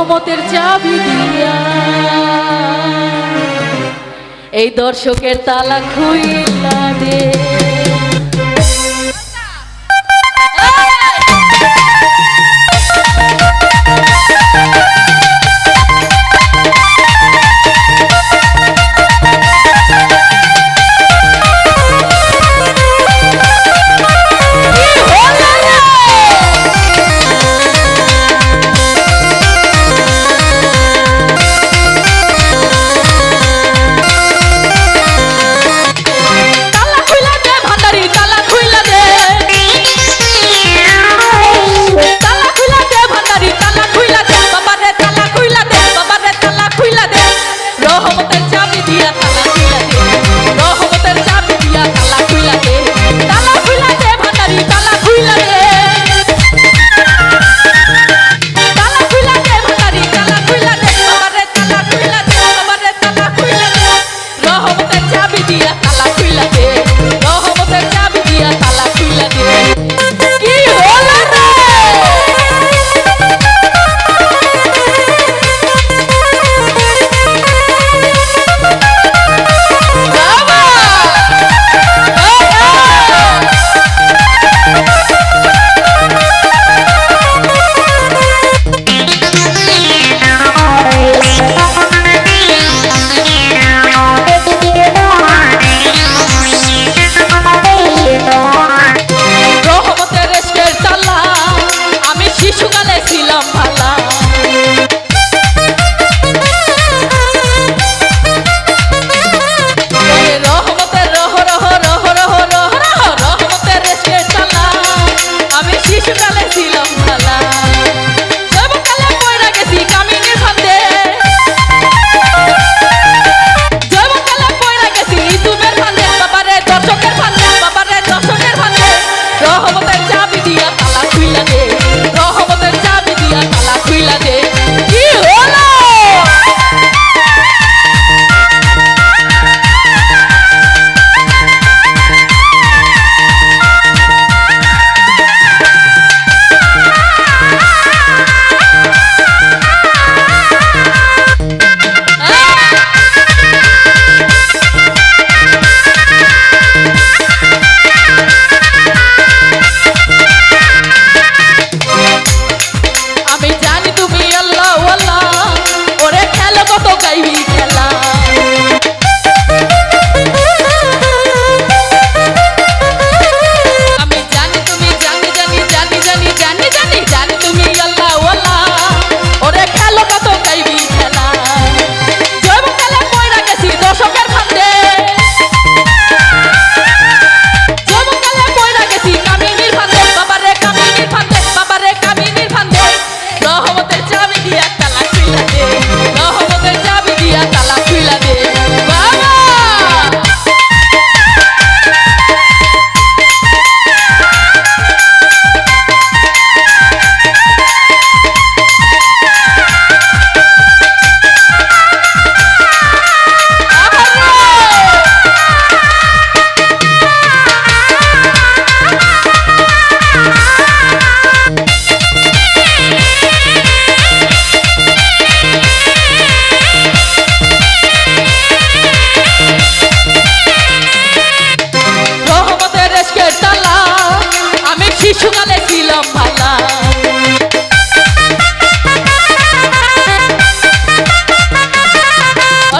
রহমতের চাবি দিয়া। এই দর্শকের তালা খুইলা দে।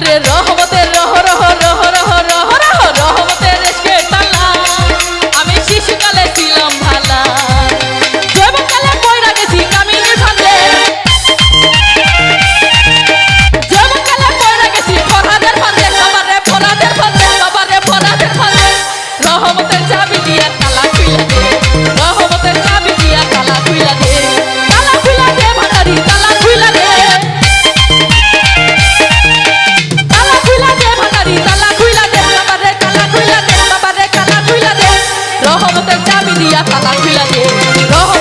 Corre, রহমতের চাবি দিয়া তালা খুলা দে রহমত